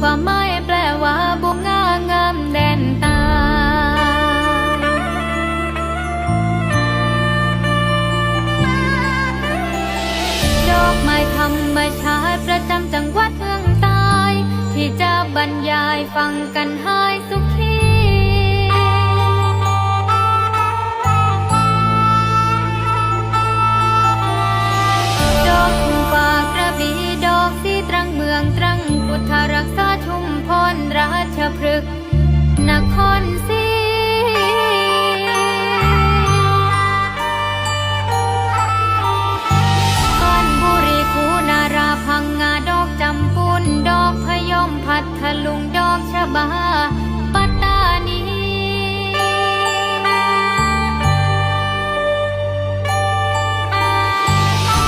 ความหมายแปลว่าบุงางามแดนตา ดอกไม้ธรรมชาติประจำจังหวัดเมืองใต้ที่จะบรรยายฟังกันให้สุข พฤกษ์นครศรีบ้านบุรีคูนาราพังงาดอกจำปุนดอกพะยมพัทลุงดอกชะบาปัตตานี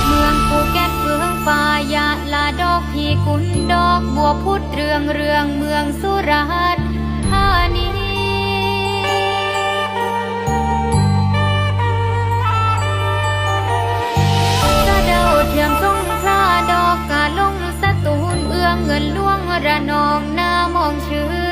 เมืองภูเก็ตเฟืองฟ้ายาลาดอกพีกุนดอกบัวพุดเรืองเรืองเมืองสุรา ระนองหน้ามองชื่อ